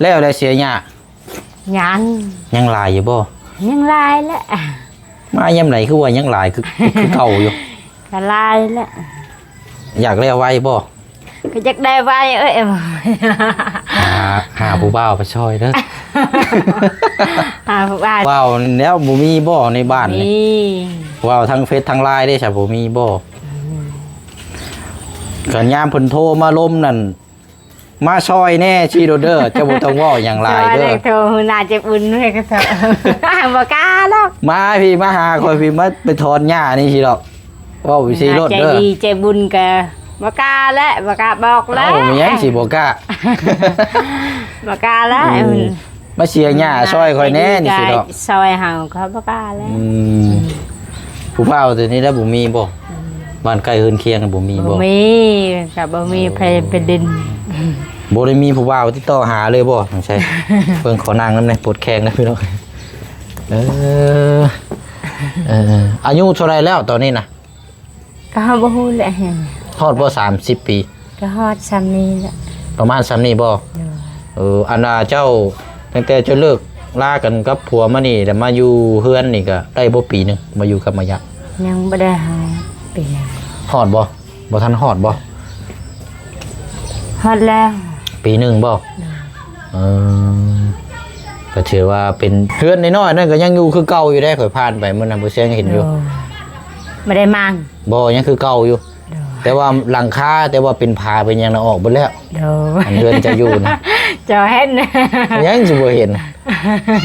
แล้วได้เสียหญ้ายังยังหลายอยู่บ่ยังลายแล้วมายามไหนคือว่ายังหลายคือคือเก่าอยู่ ก็ลายแล้วอยากแล้วไว้บ่ก็จะได้ไว้เอ้ยหาหาผู้บ่าวไปช่วยเด้อหาผู้บ้านว้าวแล้วบ่มีบ่ในบ้านนี่นี่ว้าวทั้งเฟซทั้งไลน์ได้ใช่บ่มีบ่ก็ยามเพิ่นโทรมาล้มนั่น มาซอยแน่ชีโรเดอร์เจ้าบ่ต้องเว้าหยังหลายสวัสเด้ดีอโทรน่าจะอุ่นด้วยก็เถอะ บ่กล้าหรอกมาพี่มาหาคอยพี่มาไปถอนหญ้านี่สิดอกเว้าวิซีรถใจเด้อดีใจบุญกะบ่กล้าแล้วบ่กล้าบอกแล้เอ้าวมีหยังสิบ่กล้า บ่กล้าแล้วอืมมาเสียหญ้าซอยคอยแน่นี่สิดอกซอยเฮาเขาบ่กล้าแล้วอืมผู้เฒ่าตัวนี้แล้วบ่มีบ่บ้านใกล้เฮือนเคียงน่ะบ่มีบ่บ่มีก็บ่มีไผเป็นดิน บ่ได้มีผู้บ่าวติดต่อหาเลยบ่ไม่ใช่ เพิ่นขอนั่งนำในปวดแข้งนะพี่น้องเออเอออายุเท่าไหรแล้วตอนนี้น่ะก็บ่ฮู้แหละฮอดบ่30ปี ก็ฮอดซ้ำนี้แหละประมาณซ้ำนี้บ่เอออันน่ะเจ้าตั้งแต่เจ้าเลิกลากันกับผัวมานี่แต่มาอยู่เฮือนนี่ก็ได้บ่ปีหนึงมาอยู่กับมายะยังบ่ได้หาปีหนึงฮอดบ่บ่ทันฮอดบ่ ฮอดแล้วปีหนึงบ่เออก็ถือว่าเป็นเฮือนน้อยๆนั่นก็ยังอยู่คือเก่าอยู่ได้ข่อยผ่านไปมื้อนั้นบ่เสียงเห็นอยู่โไม่ได้มั่งบ่ยังคือเก่าอยู่โดแต่ว่าหลังคาแต่ว่าเป็นผาเป็นหยังน่ะออกหมดแล้วโดอันเฮือนจะอยู่นะเจะเห็นยังสิบ่เห็น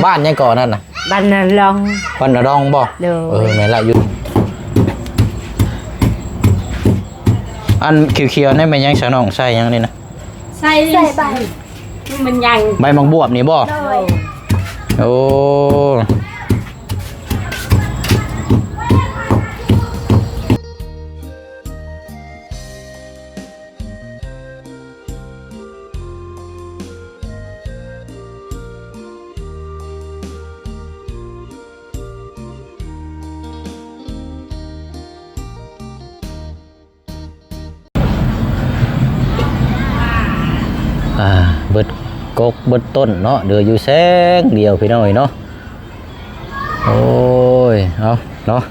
บ้านยังก่อนนั่นน่ะบันน่ะลองบ้านน่ะรองบ่โดเออแม่นละอยู่อันเขียวๆนี่แม่นยังสะน้องใส่ยังนี่นะ ใส่ใส่ใบมันยังใบมังบวบนี่บ่โดโอ้อ่ กกเบิดต้นเนาะเดืออยู่แสงเดียวพี่น้อยเนาะโอ้ยเอาเนาะ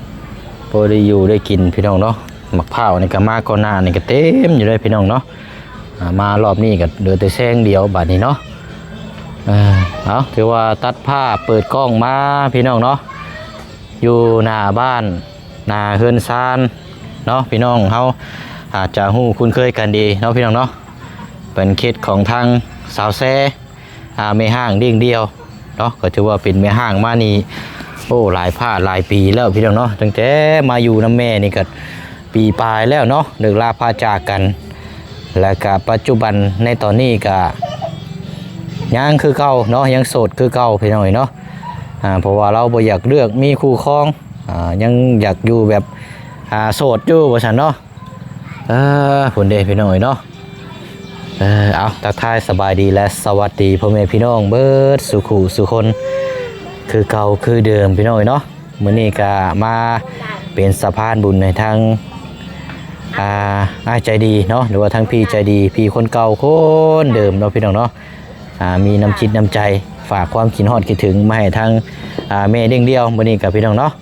พอได้อยู่ได้กินพี่น้องเนาะหมักเผาวนี่ก็มาก่อนหน้านี่ก็เต็มอยู่เลยพี่น้องเนาะมารอบนี้ก็เดือแต่แสงเดียวบัดนี้เนาะเอาถือว่าตัดผ้าเปิดกล้องมาพี่น้องเนาะอยู่หน้าบ้านหน้าเฮือนซานเนาะพี่น้องเฮาอาจจะฮู้คุ้นเคยกันดีเนาะพี่น้องเนาะเป็นเคสของทาง สาวแซ่อ่าไม่ห้างเดี่ยงเดียวเนาะก็ถือว่าเป็นแม่ห้างมานี่โอ้หลายผ้าหลายปีแล้วพี่น้องเนาะตั้งแต่มาอยู่น้ำแม่นี่ก็ปีปลายแล้วเนาะเลิกลาพาจากกัน แล้วก็ปัจจุบันในตอนนี้ก็ยังคือเก่าเนาะยังโสดคือเก่าพี่น้องเนาะอ่าเพราะว่าเราบ่อยากเลือกมีคู่ครองอ่ายังอยากอยู่แบบอ่าโสดอยู่ว่าซั่นเนาะเออผลเดพี่น้องเนาะ เออเอาทักทายสบายดีและสวัสดีพ่อแม่พี่น้องเบิดสุขุสุคน คือเก่าคือเดิมพี่น้องเนาะมื้อนี้ก็มาเป็นสะพานบุญในทางอ่าอ้ายใจดีเนาะหรือว่าทางพี่ใจดีพี่คนเก่าคนเดิมเนาะพี่น้องเนาะอ่ามีน้ำจิตน้ำใจฝากความคิดฮอดคิดถึงมาให้ทางอ่าแม่เด้งเดียวมื้อนี้กับพี่น้องเนาะ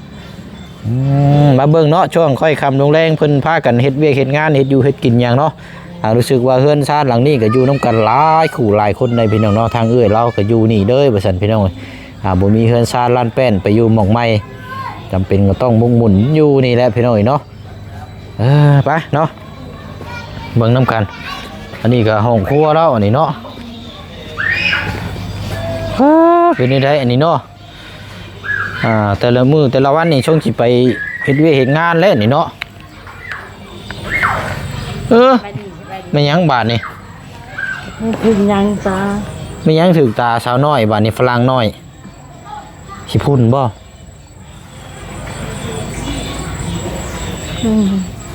มาเบิ่งเนาะช่วงค่อยคำลงแรงเพิ่นพากันเฮ็ดเวียกเฮ็ดงานเฮ็ดอยู่เฮ็ดกินหยังเนาะ รู้สึกว่าเฮือนชาติหลังนี้ก็อยู่น้ำกันหลายขู่หลายคนในพี่น้องเนาะทางเอื้อยเราก็อยู่นี่เด้อบ่ซั่นพี่น้องอ่าบ่มีเฮือนชาติล้านแป้นไปอยู่หมองใหม่จำเป็นก็ต้องมุ่งหมุนอยู่นี่แหละพี่น้องเนาะเออไปเนาะเบิ่งน้ำกัน อันนี้ก็ห้องครัวเราอันนี้เนาะฮ่าเป็นนี่ได้อันนี้เนาะอ่าแต่ละมือแต่ละวันนี่ช่วงสิไปเฮ็ดเวยเฮ็ดงานแล้วนี่เนาะเออ ไม่ยั้งบาทนี่ถึงยังจ้าไม่ยั้งถึกตาสาวน้อยบาทนี่ฝรั่งน้อยสิพุ่นบ่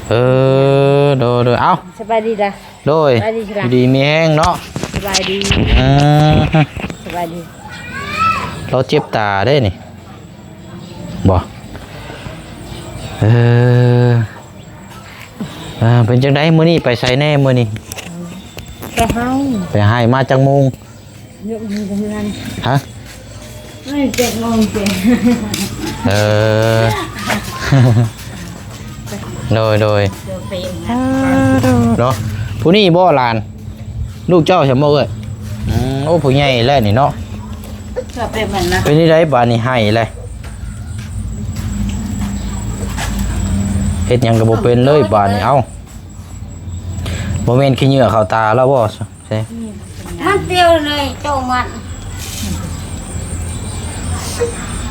เออโดยโดยเอ้าสบายดีจ้ะโดยสบายดีครับดีมีแห้งเนาะสบายดีอืมสบายดี เราเจ็บตาได้นี่บ่เออ อ่าเป็นจังไดมื้อนี้ไปใส่แน่มื้อนี้ไปให้ไปให้มาจังมุงยกมือกันนั่นฮะไม่เจ็บงงเจ็บเออโดยโดยเดี๋ยวเป็นเนาะผู้นี้บ่หลาน ลูกเจ้าใช่บ่เอ้ยอืมโอ้ผู้ใหญ่แล้วนี่เนาะเกือบเป็นเหมือนนะเป็นนี่ได้บานนี่ให้เลย เฮ็ดหยังก็บ่เป็นเลยบานนี่เอ้าบ่แม่นขี้เหงื่อเข้าตาแล้วบ่ใช่มันเปรี้ยวเลยโจมัน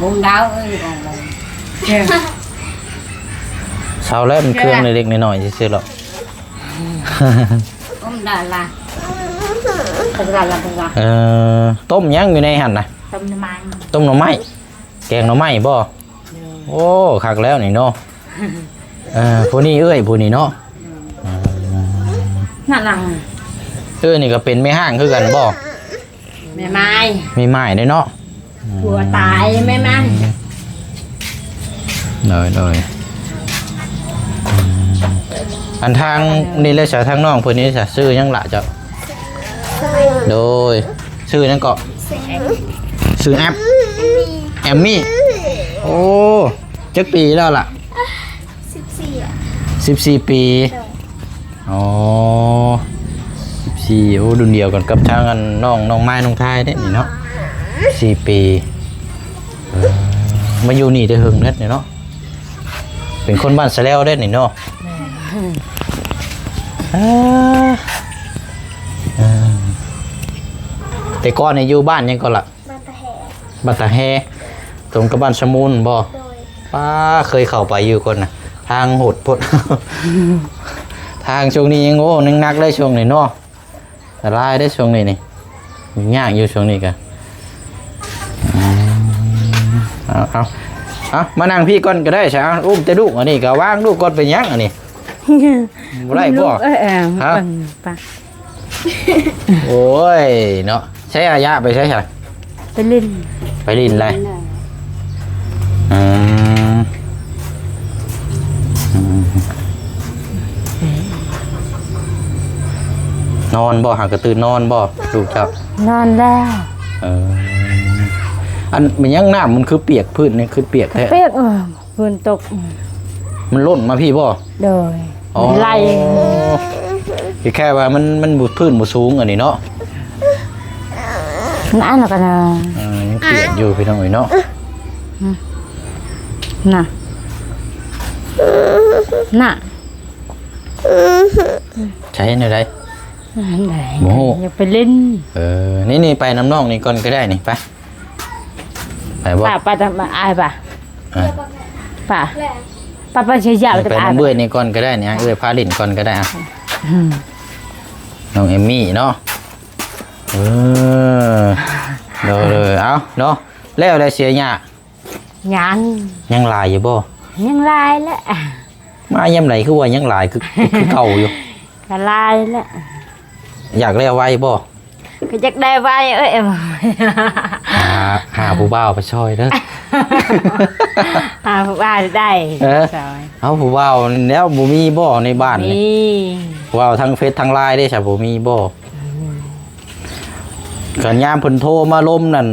บุงดาวเอ้ยของเราเช้าแล้วมันเครื่องเล็กๆน้อยๆซื่อๆหรอกบุงดาวละตะกร้าละตะกร้าเอ่อต้มหยังอยู่ในหั่นน่ะต้มน้ำมันต้มหน่อไม้แกงหน่อไม้บ่โอ้คักแล้วนี่เนาะ เออผู้นี้เอ้ยผู้นี้เนาะนั่นหลังเอ้ยนี่ก็เป็นแม่ห้างคือกันบ่แม่ไม้มีไม้ด้วยเนาะผัวตายแม่ไม้เลยเลยอืมอันทางนี่เลยสาทางน้องเพิ่นนี่สะซื้อหยังละเจ้าโดยซื้อหยังเกาะซื้อแอปแอมมี่โอ้จักปีแล้วล่ะสิบสี่อะ สิบสี่ปีอ๋อสิบสี่โอ้ดุนเดียวกันกับทางอันน้องน้องไม้น้องทายเด้นี่เนาะสี่ปีเออมาอยู่นี่ได้หึงเน็ดนี่เนาะเป็นคนบ้านสะแล้วเด้นี่เนาะอ่าอ่าแต่ก่อนเนี่ยอยู่บ้านยังก็ละมาตะแหบ้านตาแฮตรงกับบ้านสมุนบ่โดยป้าเคยเข้าไปอยู่คนนะ ทางโหดพด ทางช่วงนี้ยังโง่นึงนักได้ช่วงนี้เนาะแต่ลายได้ช่วงนี้นี่ยากอยู่ช่วงนี้กันเอาเอาเอามานั่งพี่ก่อนก็ได้ใช่ไหมอุ้มแต่ลูกอันนี้ก็ว่างลูกก่อนเป็นหยังอันนี้บ่ได้บ่เออเออฮะปังปะโอ้ยเนาะใช้อายะไปใช้ใช่ไปเล่นไปลินเลยอืม นอนบ่หากระตื่นนอนบ่ลูกเจ้านอนแล้วเอออันมันยังน้ำมันคือเปียกพื้นนี่คือเปียกแท้เปียกเออฝนตก มันล่นมาพี่บ่โดยอ๋อไล่แค่ว่ามันมันบุดพื้นบุสูงอันนี้เนาะนั่นแล้วกันนะเออยังเปียกอยู่พี่น้องเอ้ยเนาะน่ะน่ะใช้ในไร ไหนโอ้โห อย่าไปเล่นเออ นี่นี่ไปน้ำนองนี่ก่อนก็ได้นี่ไปไปบ่ป่าป่าทำมาอายป่ะอะป่าป่าป่าเฉยๆไปจะอายน้ำเบื่อนี่ก่อนก็ได้นี่ฮะเอ้ยพาลินก่อนก็ได้อะน้องเอมมี่เนาะเออเดี๋ยวเลยเอาเนาะแล้วได้เสียหยายังยังหลายอยู่บ่ยังลายแล้วมาย่ำไหนคือว่ายังหลายคือคือเก่าอยู่ก็ลายแล้ว อยากแล้วไว้บ่ก็จะได้ไว้เอ้ยหาหาผู้บ่าวไปช่วยเด้อ หาผู้บ้านได้เออ ซอยเอาผู้บ่าวแล้วบ่มีบ่ในบ้านนี่นี่ว้าวทั้งเฟซทั้งไลน์ได้ใช่ผมมีบ่กันยามเพิ่นโทรมาล้มนั่น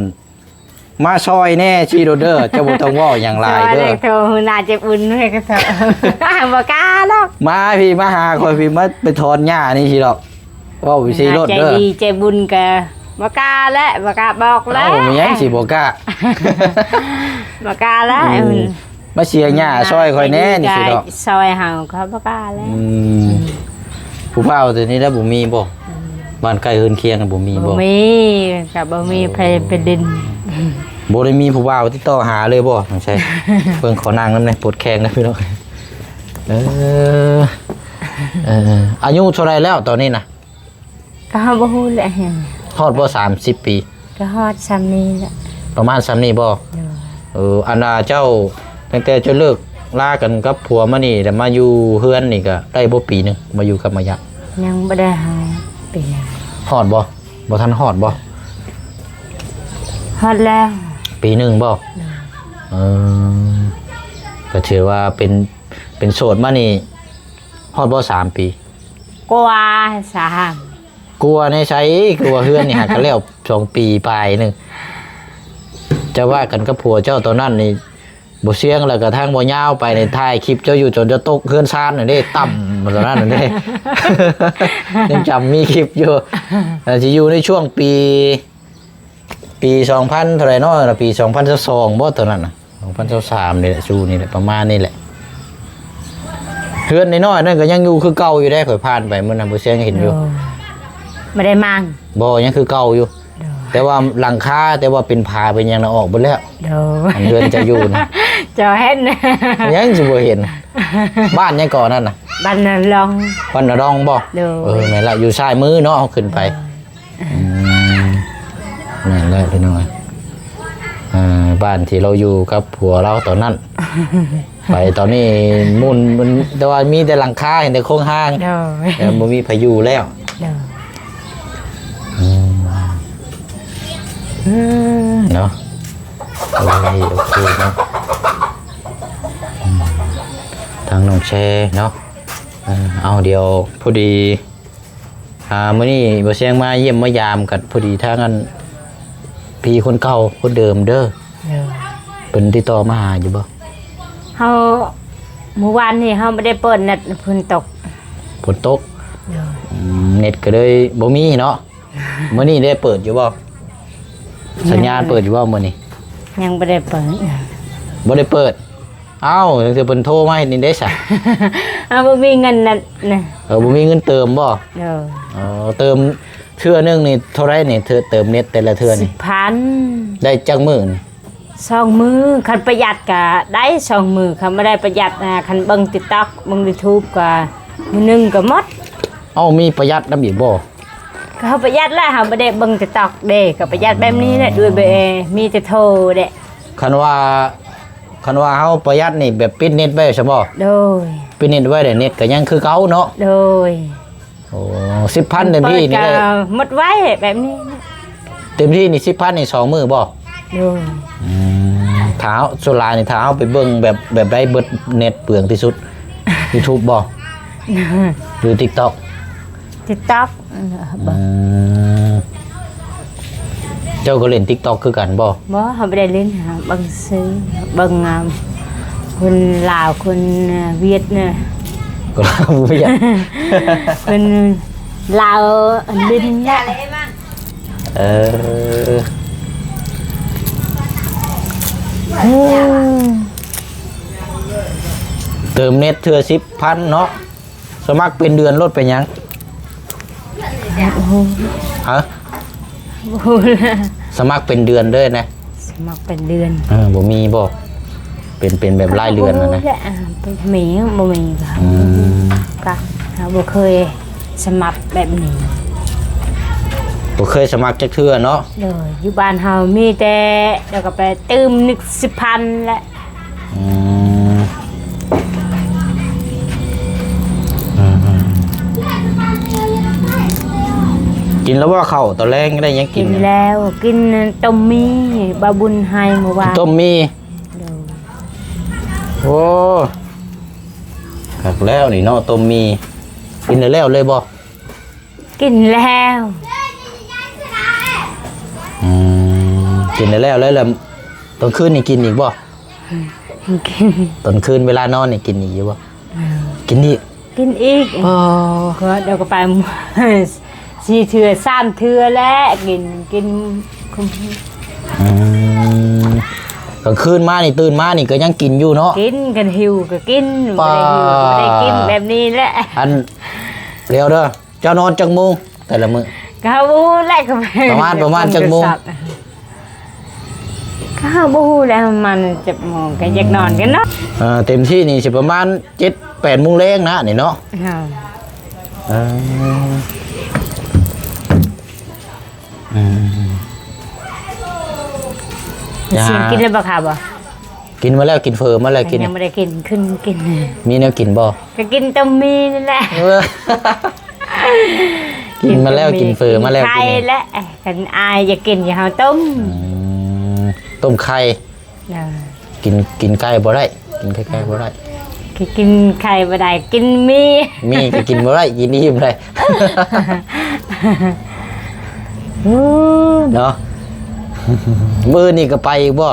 มาซอยแน่ชีโรเดอร์เจ้าบ่ต้องเว้าอย่างไรซอยเด้เลอยโทรน่าจะอุ่นด้วยก็เถอะ บ่กล้าหรอกมาพี่มาหาคอยพี่มาไปถอนหญ้านี่สิดอกเว้าวิซีรถใจเด้อดีใจบุญกะบ่กล้าแล้วบ่กล้าบอกแล้เอ้าวมีหยังสิบ่กล้าบ่กล้าแล้วอืมมาเสียหญ้าซอยคอยแน่นี่สิดอกซอยเฮาเขาบ่กล้าแล้วอืมผู้เฒ่าตัวนี้แล้วบ่มีบ่บ้านใกล้เฮือนเคียงกันบ่มีบ่บ่มีกับบ่มีไผเป็นดินบ่ได้มีผู้บ่าวติดต่อหาเลยบ่ไม่ใช่เพิ่นขอนางนำในปวดแข้งนะพี่น้องเออเอออายุเท่าไรแล้วตอนนี้นะ ก็เฮาบ่ฮู้แหละทอดบ่สามสิบปี ก็ฮอดซ้ำนี้แหละประมาณซ้ำนี้บ่เอออันน่าเจ้าตั้งแต่จนเลิกลากันกับผัวมานี่แต่มาอยู่เฮือนนี่ก็ได้บ่ปีหนึงมาอยู่กับมายะยังบ่ได้หาเป็นหยังฮอดบ่บ่ทันฮอดบ่ฮอดแล้ว ปีหนึงบ่เออก็ถือว่าเป็นเป็นโสดมานี่ฮอดบ่สามปีกว่าสาม กลัวในใช้กลัวเฮือนนี่หากันแล้วสองปีปลายหนึ่งจะว่ากันกับผัวเจ้าตอนนั้นนี่บ่เสียงแล้วกระทั่งบ่ยาวไปในถ่ายคลิปเจ้าอยู่จนจะตกเคลื่อนซานน่ะเด้ต่ำมาตอนนั้นน่ะเด้ยังจำมีคลิปอยู่แต่จะอยู่ในช่วงปี ปีสองพันเท่าไหรเนาะปีสองพันสองบ่ตอนนั้นน่ะสองพันสามนี่แหละชูนี่แหละประมาณนี้แหละเพื่อนน้อยๆนั่นก็ยังอยู่คือเก่าอยู่ได้ข่อยผ่านไปเมื่อนั้นบ่เสียงเห็นอยู่ ไม่ได้มั่งบ่ยังคือเก่าอยู่โดยแต่ว่าหลังคาแต่ว่าเป็นผาเป็นหยังน่ะออกหมดแล้วโดยอันเรือนจะอยู่นะเจะเห็นยังสิบ่เห็น บ้านยังก่อนนั่นน่ะบันน่ะลองบ้านนรองบ่เด้อเออแม่นละอยู่ซ้ายมือเนาะเอาขึ้นไปอืมแม่นละพี่น้อยอ่าบ้านที่เราอยู่กับผัวเราตอนนั้น ไปตอนนี้มุ่นมันแต่ว่ามีแต่หลังคาเห็นแต่โครงห้างโดยแต่บ่มีพายุแล้ว เนาะโอเคโอเคเนาะอืมทางน้องแชร์เนาะเออเอาเดียวพอดีอ่ามื่อนี้บ่เสียงมาเยี่ยมมายามกันพอดีทางอันพี่คนเก่าคนเดิมเด้อโดยเป็นติดต่อมาหาอยู่บ่เฮาเมื่อวานนี่เฮาไม่ได้เปิดเน็ตฝนตกฝนตกโดยอืมเน็ตก็เลยบ่มีเนาะมื่อนี้ได้เปิดอยู่บ่ สัญญาณเปิดอยู่บ่มื่อนี้ยังไม่ได้เปิดบ่ได้เปิด เอ้าจังซี่เพิ่นโทรมาให้นี่ได้ซะเอาบ่มีเงินนั่นนะเออบ่มีเงินเติมบ่โดยอ๋อเติมเทื่อนึงนี่เท่าไรนี่เธอเติมเน็ตแต่ละเทื่อสินี่บพันได้จักหมื่นสองมือคันประหยัดก็ได้สองมือคันไม่ได้ประหยัดนะคันเบิ่ง TikTok เบิ่ง YouTube ก็มือหนึงก็หมดเอ้ามีประหยัดนำอีกบ่ก็ เขาประหยัดแล้วเขาบ่ได้เบิ่ง TikTok เด้ก็ประหยัดแบบนี้แหละด้วยเบมีแต่โทรเด้คันว่าคันว่าเฮาประหยัดนี่แบบปิดเน็ตไว้ใช่บ่โดยปิดเน็ตไว้ได้เน็ตก็ยังคือเก่าเนาะโดยโอ้10,000เต็มที่นี่เปิดได้ก็หมดไว้แบบนี้นะเต็มที่นี่10,000นี่สองมื้อบ่โดยอืมถ้าเฮาสุรานี่ถ้าเฮาไปเบิ่งแบบแบบได้เบิดเน็ตเปลืองที่สุด YouTube บ่หรือ TikTok TikTok อื มเจ้าก็เล่น TikTok คือกันบ่บ่เขาบ่ได้เล่นหาเบิ่งซื้อเบิ่งอ่าคนลาวคนเวียดน่ะก็บ่อยากคนลาวลินน่ะเออเติมเน็ตเทือสิบพันเนาะสมัครเป็นเดือนลดไปยัง โอ้โหฮะโอ้โหสมัครเป็นเดือนเด้อนะสมัครเป็นเดือนเออบ่มีบ่เป็นเป็นแบบรายเดือนนะนะโโหอ่าเป็นหมีบ่มีค่ะอืมก็เราบ่เคยสมัครแบบนี้บ่เคยสมัครจักเทื่อเนาะเลยอยู่บ้านเฮามีแต่เดี๋ยวก็ไปตื้มนึกสิบพันแหละอืม กินแล้วว่าเข้าวตอนแรกได้ยังกิกินนเนี่ยแล้วกินต้มมีบาบุญให้เมื่อวานต้มมีเดี๋ยวโอ้หักแล้วนี่เนาะต้มมี กินได้แล้วเลยบ่กินแล้วอืมกินได้แล้วแล้วแล้วตอนคืนนี่กินอีกบ่กินตอนคืนเวลานอนนี่กินอีกอยู่บ่กินอีกกินอีกอ๋อก็เดี๋ยวก็ไป สี่เถื่อสามเถื่อแล้วกินกินคุมอืมกลางคืนมานี่ตื่นมานี่ก็ยังกินอยู่เนาะ กินกันหิวก็กินไม่ได้หิวก็ไม่ได้กินแบบนี้แหละอันเร็วเด้อเจ้านอนจังโมงแต่ละมื้อ ก็บูแหละก็ไปประมาณประมาณจักโมง ก็บูแล้วมันจะโมงก็อยากนอนกันเนาะอ่าเต็มที่นี่สิประมาณ7 8โมงแรงนะนี่เนาะค่ะอ่าอืม อย่าเสียงกินแล้วบ่ค่ะบ่กินมาแล้วกินเฟอมาแล้วกิน ยังไม่ได้กินขึ้นกินมีแนวกินบ่ก็กินต้มมีนั่นแหละเออกินมาแล้วกินเฟอมาแล้วไข่กินและกันอายอยากกินอย่าเฮาต้มอืมต้มไข่เออกินกินไก่บ่ได้กินไข่ไก่บ่ได้ก็กินไข่บ่ได้กินมีมีก็กินบ่ได้กินอิ่มเลย อู้เนาะ มือนี่ก็ไปอีกบ่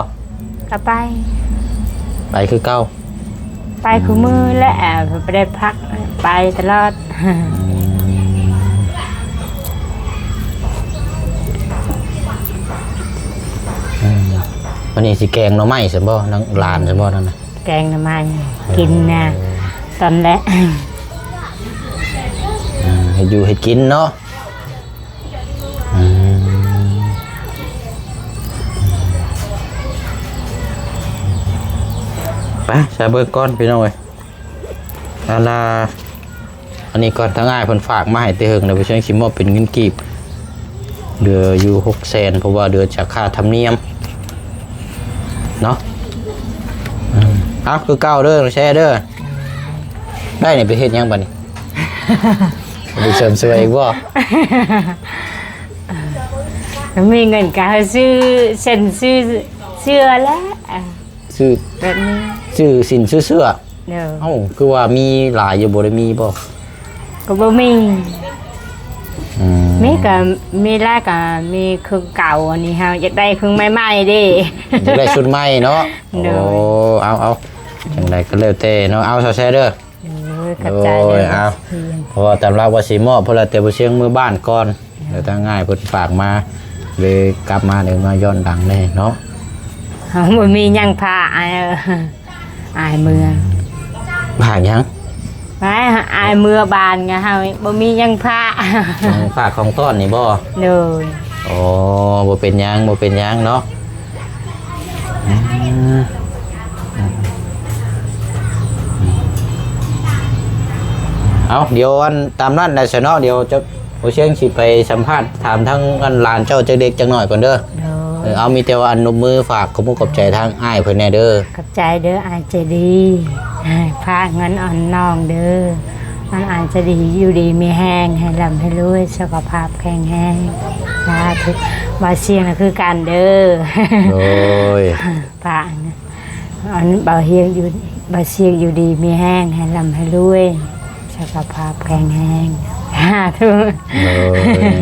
ก็ไป ไปคือเก่าไปคือมือและไปได้พักไปตลอด วันนี้สิแกงหน่อไม้ใช่บ่นังหลานใช่บ่นั่นน่ะแกงน้ำมันกินนะตอนแรกอืมให้อยู่ให้กินเนาะ ไปใส่เบิกก่อนพี่น้องเอ้ยอาลาอันนี้ก่อนทั้งอ้ายเพิ่นฝากมาให้เตเฮิงเดี๋ยวไปช่วยสิมอบเป็นเงินกีบเดืออยู่6แสนเพราะว่าเดือจากค่าธรรมเนียมเนาะอืมเอาคือเก้าเด้อแช่เด้อได้เนี่ยไปเฮ็ดหยังบัดนี้ไปเสริมสวยอีกบ่มีเงินก็ซื้อเส้นซื้อเสื้อแล้ว ซื้อแบบนี้ซื้อสินซื้อเสื้อเดี๋ยวเอ้าคือว่ามีหลายอยู่บ่ได้มีบ่ก็บ่มีอืมมีก็มีแรกก็มีเครื่องเก่าอันนี้เฮาอยากได้เครื่องใหม่ๆเดิอยากได้ชุดใหม่เนาะเด้โอ้อ เอาเอาจังไดก็แล้วแต่เนาะเอาแซ่ๆเด้อเออขับใจโอ้เลยยเอา เพราะว่าตำรับว่าสิมอบเพนละแต่บ่เชียงมือบ้านก่อนเดี๋ยวถ้าง่ายเพิ่นฝากมาเลยกลับมาเดี๋ยวมาย้อนดังแน่เนาะ เฮาบ่มีหยังพาอายเอออายเมืองฝากหยังไปอายเมืองบานไงเฮาบ่มีหยังพาฝากของต้อนนี่บ่เด้ออ๋อบ่เป็นหยังบ่เป็นหยังเนาะอืมเอาเดี๋ยวอันตามนั้นได้ซะเนาะเดี๋ยวจะโอเชียงสิไปสัมภาษณ์ถามทั้งอันหลานเจ้าเจ้าเด็กจังหน่อยก่อนเด้อเด้เอออเอามีแต่ว่าอันนมมือฝากขอบคุณขอบใจทางอ้ายเพิ่นแน่เด้อขับใจเด้ออายใจดีให้พาเงินอ่อนน้องเด้อมันอายจะดีอยู่ดีมีแห้งให้ลำให้รวยสุขภาพแข็งแรงสาธุว่าเสียงน่ะคือการเด้อโอ้ยพระนะอันเบาเฮียงอยู่เบาเสียงอยู่ดีมีแห้งให้ลำให้รวยสุขภาพแข็งแรงสาธุโอ้ย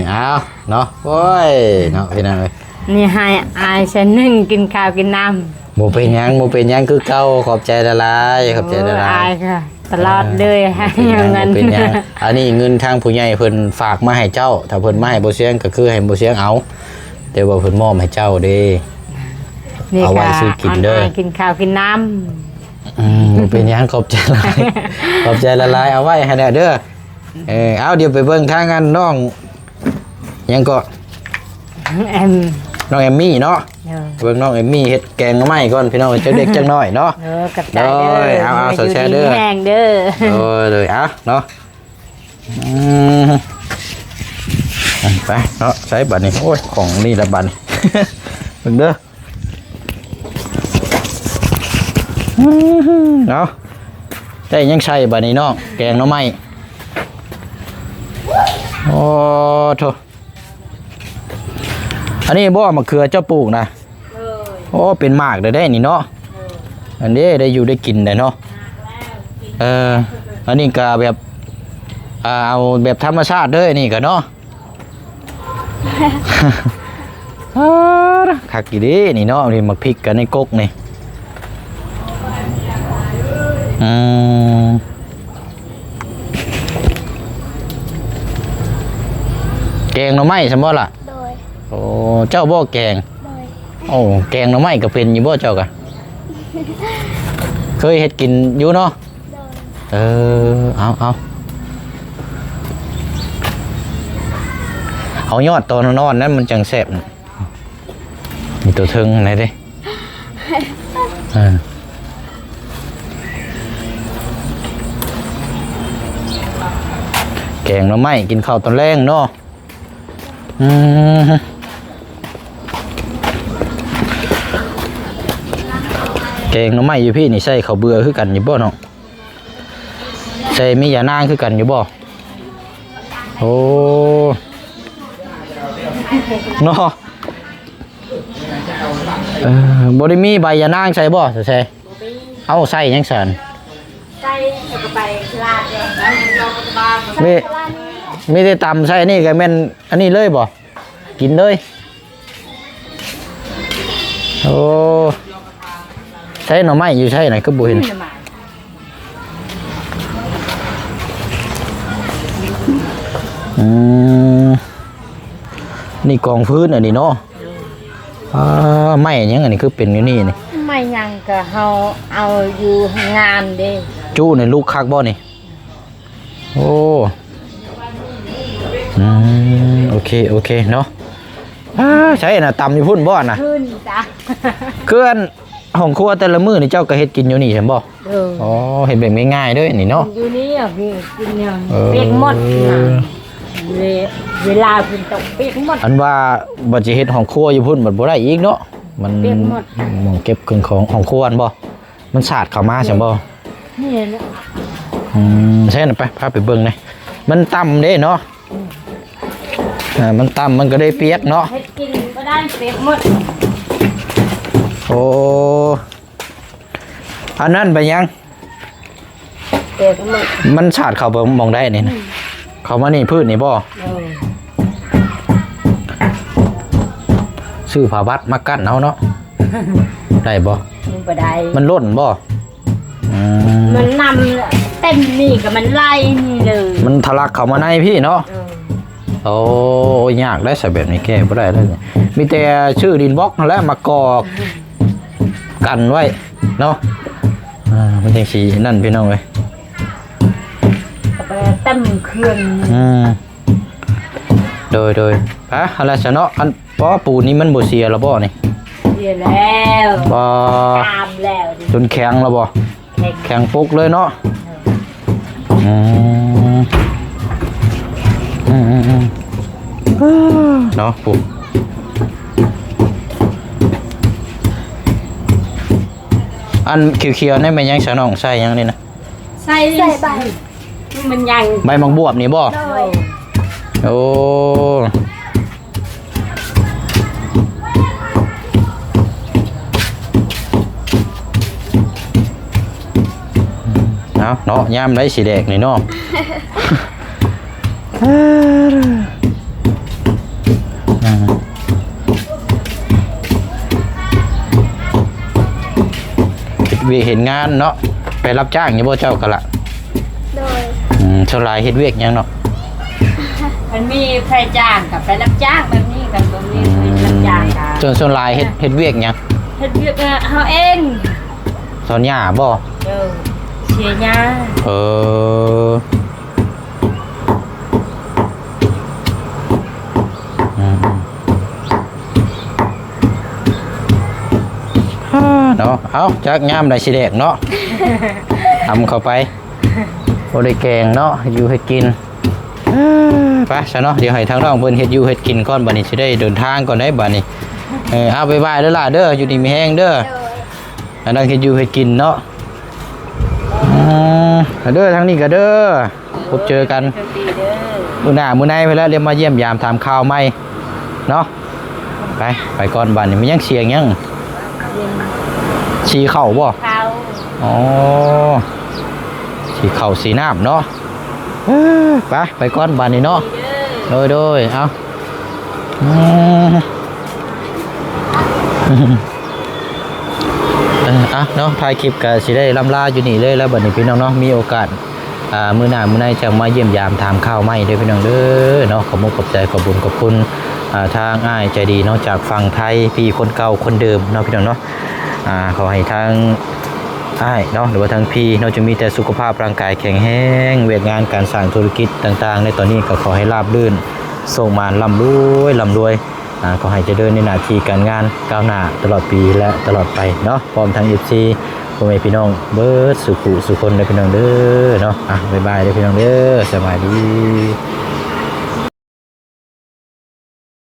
เอาเนาะโอ้ยเนาะพี่น้องเอ้ย นี่ให้อายฉันนึ่งกินข้าวกินน้ำบ่เป็นหยังบ่เป็นหยังคือเก่าขอบใจละลายขอบใจละลาอายยค่ะ ตลอดเลยให้เงินเป็นหยังอันนี้เงินทางผู้ใหญ่เพิ่นฝากมาให้เจ้า ถ้าเพิ่นมาให้บ่เสียงก็คือให้บ่เสียงเอา แต่ว่าเพิ่นมอบให้เจ้าเด้นี่เอาไว้ค่ะซื้อกินเด้อายกินข้าวกินน้อืมบ่เป็นหยังขอบใจละลาย ขอบใจละลายเอาไว้ให้แน่เด้อเออเอาเดี๋ยวไปเบิ่งทางอันน้องยังก็ำแอม น้องเอมมี่เนาะเด้อเบิ่งน้องเอมมี่เฮ็ดแกงหน่อไม้ก่อนพี่น้องเจ้าเด็กจังน้อยเนาะ เด้อกับใจเด้เด้ออเอาเอายู่แชร์เด้อดีมีแห้งเด้อโอ้ยเลยอะเนาะอืมไปเนาะใช้บัตรนี่โอ้ยของนี่ละบัตรนี่เบิ่งเด้ออื้อหือเนาะได้ยังใช่บัตรนี่น้องแกงหน่อไม้โอ้โถ อันนี้บ่มะเขือเจ้าปลูกนะโอ้เป็นหมากได้ได้นี่เนาะอันนี้ได้อยู่ได้กินได้เนาะเอออันนี้ก็แบบอ่าเอาแบบธรรมชาติเด้อนี่ก็เนาะอ่าคักอีเดีนี่เนาะนี่มาพริกกันในกกนี่อืมแกงหน่อไม้ใช่บ่ล่ะ โดยโอ้เจ้าบ่แกง โดยโอ้แกงหน่อไม้ก็เป็นอยู่บ่เจ้ากะ เคยเฮ็ดกินอยู่เนาะ โดยเออ เอาเอาเอายอดตอนนอนนั้นมันจังแสบน่ะมีตัวเทิงไหนเด้เออแกงหน่อไม้กินข้าวตอนแรงเนาะอืม กงหน่อไม้อยู่พี่นี่ใส่ข้าวเบื่อคือกันอยู่บ่เนาะใส่มียานางคือกันอยู่บ่โอ้เนาะเออบ่ได้มีใบยานางใส่บ่ใส่เอาใส่หยังสันใส่กระไปลาดเลยมีมีแต่ตำใส่นี่ก็แม่นอันนี้เลยบ่กินเลยโอ้ ใช้หน่อไม้อยู่ใช่ไหนก็บ่เห็นนี่มาอืมนี่กองพื้นอันนี้เนาะอ่าไม้อันยังอันนี้คือเป็นอยู่นี่นี่ไม่ยังก็เฮาเอาอยู่งานเด้จู้ในลูกคักบ่นี่โอ้อืมโอเคโอเคเนาะอ่าใช่น่ะตำอยู่พุ่นบ่น่ะขึ้นจ้ะเคลื่อน ห้องครัวแต่ละมื้อนี่เจ้าก็เฮ็ดกินอยู่นี่ใช่บ่เอออ๋อเฮ็ดแบบง่ายๆเด้อนี่เนาะ อยู่นี่อะพี่กินยังเออ เปียกหมดนะเวเวลาคุณต้องเปียกหมด อันว่าบ่สิเฮ็ดห้องครัวอยู่พุ่นบัดบ่ได้อีกเนาะ มันเก็บหมด หมองเก็บเครื่องของห้องครัวอันบ่ มันสาดเข้ามาใช่บ่นี่นะอืมใช่น่ะไปพาไปเบิ่งหน่อยมันต่ำเด้เนาะ อ่า มันต่ำมันก็ได้เปียกเนาะ เฮ็ดกินก็ได้เปียกหมด โอ้อันนั้นไปยังเปียกหมดมันฉาดเข้าไปมองได้นี่นะเข้ามานี่พืชนี่บ่เออซื้อผ้าบัดมากั้นเอาเนาะ ได้บ่มันบ่ได้มันล่นบ่อืมมันนำเต็มนี่กับมันไล่นี่เลยมันทะลักเข้ามาในพี่เนาะ เออโอ้ยากได้ใส่แบบนี้แก้บ่ได้เลยมีแต่ชื่อดินบล็อกนั่นแหละมากอ กกันไว้เนาะอ่ามันจังสีนั่นพี่น้องเอ้ยก็ไปเต็มเครื่องอืมโดยโดยปะอะไรซะเนาะอันปอปูนี่มันบ่เสียแล้วบ่นี่เสียแล้วบ่ตามแล้วดิจนแข็งแล้วบ่เด็กแข็งปุกเลยเนาะอืมอืมอืมอืมเนาะปุ๊ อันเขียวๆนี่มันยังสะน้องใส่ยังนี่นะใส่ใส่ใบมันยังใบมังบวบนี่บ่โดยโอ้เอาเนาะยามได้สีแดงนี่เนาะ เฮ็ดเวียกเห็นงานเนาะไปรับจ้างอยู่บ่เจ้ากะละโดยอืมเท่าไรเฮ็ดเวียกหยังเนาะมันมีใครจ้างกับไปรับจ้างแบบนี้กับตรงนี้ไปรับจ้างกันจนส่วนหลายเฮ็ดเฮ็ดเวียกหยังเฮ็ดเวียกเฮาเองสอนหญ้าบ่เออเสียยาเอออื เนาะเอาจักยามได้สิแดกเนาะทำเข้าไปบ่ได้แกงเนาะอยู่ให้กินเอ้อไปซะเนาะเดี๋ยวให้ทางน้องเพิ่นเฮ็ดอยู่เฮ็ดกินก่อนบัดนี้สิได้เดินทางก่อนได้บัดนี้เออเอาบ๊ายบายเด้อล่ะเด้ออยู่ดีมีแฮงเด้อโดยอันนั้นเฮ็ดอยู่เฮ็ดกินเนาะอืมเอาเด้อทางนี้ก็เด้อพบเจอกันโชคดีเด้อมื้อหน้ามื้อในไปแล้วเรียกมาเยี่ยมยามถามข่าวใหม่เนาะไปไปก่อนบัดนี้มันยังเสียงยัง เรียนชีเข้าบ่เขาอ๋อสีเข่าสีน้ำเนาะเอ้อไปไปก้อนบานนี้เนาะเด้อโดยโดยเอาอืมเอออะเนาะถ่ายคลิปก็สิได้ลำลาอยู่นี่เลยแล้วบัดนี้พี่น้องเนาะมีโอกาสอ่ามื้อหน้ามื้อในจะมาเยี่ยมยามถามข่าวใหม่เด้อพี่น้องเด้อเนาะขอบคุณขอบใจขอบคุญขอบคุณอ่าทางอ้ายใจดีเนาะจากฝั่งไทยพี่คนเก่าคนเดิมเนาะพี่น้องเนาะ อ่าขอให้ทางใช่เนาะหรือว่าทั้งพี่เราจะมีแต่สุขภาพร่างกายแข็งแรงเวียกงานการสร้างธุรกิจต่างๆ ในตอนนี้ก็ขอให้ราบรื่นส่งมานลำรวยลำรวยอ่าขอให้เจะเดินในหน้าที่การงานก้าวหน้าตลอดปีและตลอดไปเนาะพร้อมทั้ง FC พ่อแม่พี่น้องเบิร์ดสุขุสุคนเลยพี่น้องเด้อเนาะอะบ๊ายบายเด้อพี่น้องเด้อสบายดี